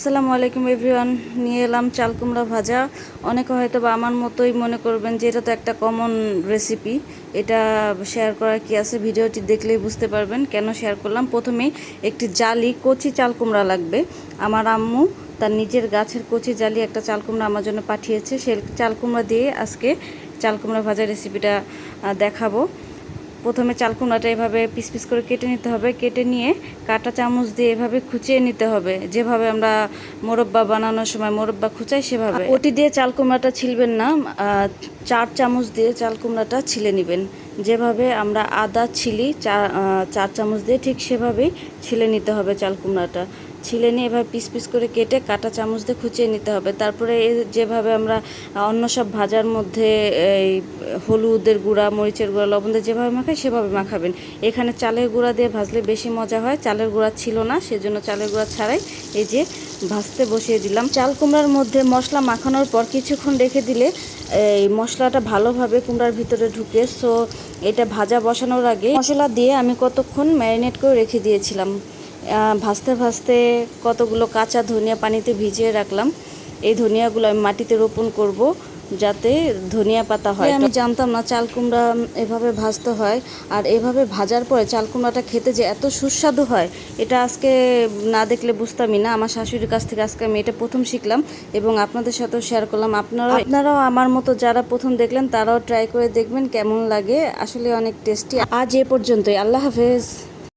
আসসালামু আলাইকুম এভরিওয়ান, নিয়ে এলাম চাল কুমড়া ভাজা। অনেকে হয়তো বা আমার মতোই মনে করবেন যে এটা তো একটা কমন রেসিপি এটা শেয়ার করার কি আছে ভিডিওটি দেখলেই বুঝতে পারবেন কেন শেয়ার করলাম। প্রথমেই একটি জালি কচি চাল কুমড়া লাগবে। আমার আম্মু তার নিজের গাছের কচি জালি একটা চাল কুমড়া আমার জন্য পাঠিয়েছে। সে চাল কুমড়া দিয়ে আজকে চাল কুমড়া ভাজা রেসিপিটা দেখাবো। প্রথমে চাল কুমড়াটা এভাবে পিস পিস করে কেটে নিতে হবে। কেটে নিয়ে কাটা চামচ দিয়ে এভাবে খুঁচিয়ে নিতে হবে। যেভাবে আমরা মোরব্বা বানানোর সময় মোরব্বা খুঁচাই সেভাবে। ওটি দিয়ে চাল কুমড়াটা ছিলবেন না চার চামচ দিয়ে চাল কুমড়াটা ছিলে নেবেন। যেভাবে আমরা আদা, ছিলি চার চামচ দিয়ে ঠিক সেভাবেই ছিলে নিতে হবে চাল কুমড়াটা। ছিলে নিয়ে এভাবে পিস পিস করে কেটে কাঁটা চামচ দিয়ে খুঁচিয়ে নিতে হবে। তারপরে যেভাবে আমরা অন্য সব ভাজার মধ্যে এই হলুদের গুঁড়া, মরিচের গুঁড়া, লবণ দিয়ে যেভাবে মাখাই সেভাবে মাখাবেন। এখানে চালের গুঁড়া দিয়ে ভাজলে বেশি মজা হয়। চালের গুঁড়া ছিল না, সেজন্য চালের গুঁড়া ছাড়াই এই যে ভাজতে বসিয়ে দিলাম। চাল কুমড়ার মধ্যে মশলা মাখানোর পর কিছুক্ষণ রেখে দিলে এই মশলাটা ভালোভাবে কুমড়ার ভিতরে ঢুকে। সো এটা ভাজা বসানোর আগে মশলা দিয়ে আমি কতক্ষণ ম্যারিনেট করে রেখে দিয়েছিলাম। ভাজতে ভাজতে কতগুলো কাঁচা ধনিয়া পানিতে ভিজিয়ে রাখলাম। এই ধনিয়াগুলো আমি মাটিতে রোপণ করব যাতে ধনিয়া পাতা হয়। আমি জানতাম না চাল কুমড়া এভাবে ভাজতে হয়। আর এভাবে ভাজার পরে চাল কুমড়াটা খেতে যে এত সুস্বাদু হয় এটা আজকে না দেখলে বুঝতামই না। আমার শাশুড়ির কাছ থেকে আজকে আমি এটা প্রথম শিখলাম এবং আপনাদের সাথেও শেয়ার করলাম। আপনারা আপনারাও আমার মতো যারা প্রথম দেখলেন তারাও ট্রাই করে দেখবেন কেমন লাগে। আসলে অনেক টেস্টি আজ এ পর্যন্তই। আল্লাহ হাফেজ।